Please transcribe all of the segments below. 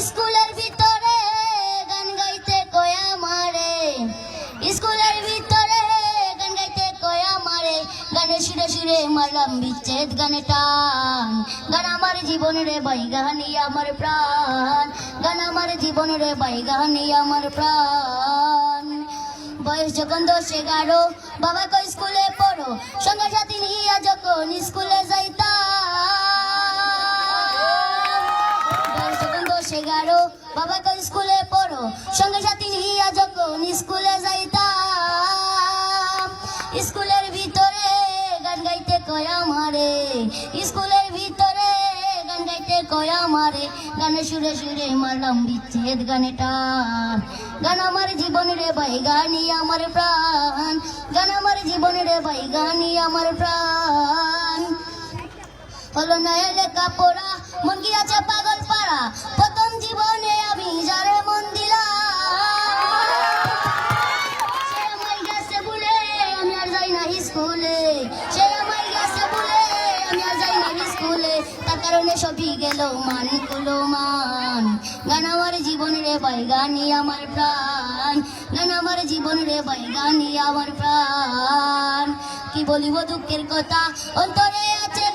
স্কুলের ভিতরে গান গাইতে কয়া মারে স্কুলের ভিতরে গান গাইতে কয়া মারে গানে সুরে সুরে মারলাম বিচ্ছেদ গানে টান। গান আমার জীবন রে ভাই গানি আমার প্রাণ। গান আমার জীবন রে ভাই গানি আমার প্রাণ। বয়স যখন দশ এগারো, বাবা কই স্কুলে পড়ো এগারো বাবা কই স্কুলে পড়ো? সঙ্গে সাথী নিয়ে যখন স্কুলে যাইতাম। স্কুলের ভিতরে গান গাইতে কয়া মারে, স্কুলের ভিতরে গান গাইতে কয়া মারে। গানে সুরে সুরে মারলাম বিচ্ছেদ গানে টান গান আমার জীবন রে ভাই গানি আমার প্রাণ। গান আমার জীবন রে ভাই গানি আমার প্রাণ। হলো নয়া লেখা পড়া মন কি আছে পাগল পাড়া? কারণে সবই গেল মান কুলো মান। গান আমার জীবন রে ভাই গানি আমার প্রাণ। গান আমার জীবন রে ভাই গানি প্রাণ। কি বলিব দুঃখের কথা? অন্তরে আছে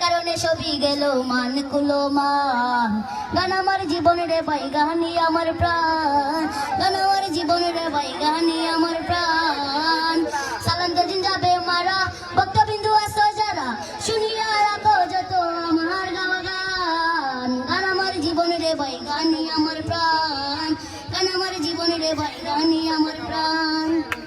কারণে সবই গেল মান কুলো মান। গান আমার জীবনে রে ভাই গানি আমার প্রাণ। গান আমার জীবনে রে ভাই গানি আমার প্রাণ। সালাম দিন যাবে মারা, ভক্তবিন্দু আসো যারা, শুনিয়া রাখো যত আমার গাওয়া গান। গান আমার জীবনে রে ভাই গানি আমার প্রাণ। গান আমার জীবনে রে ভাই গানি আমার প্রাণ।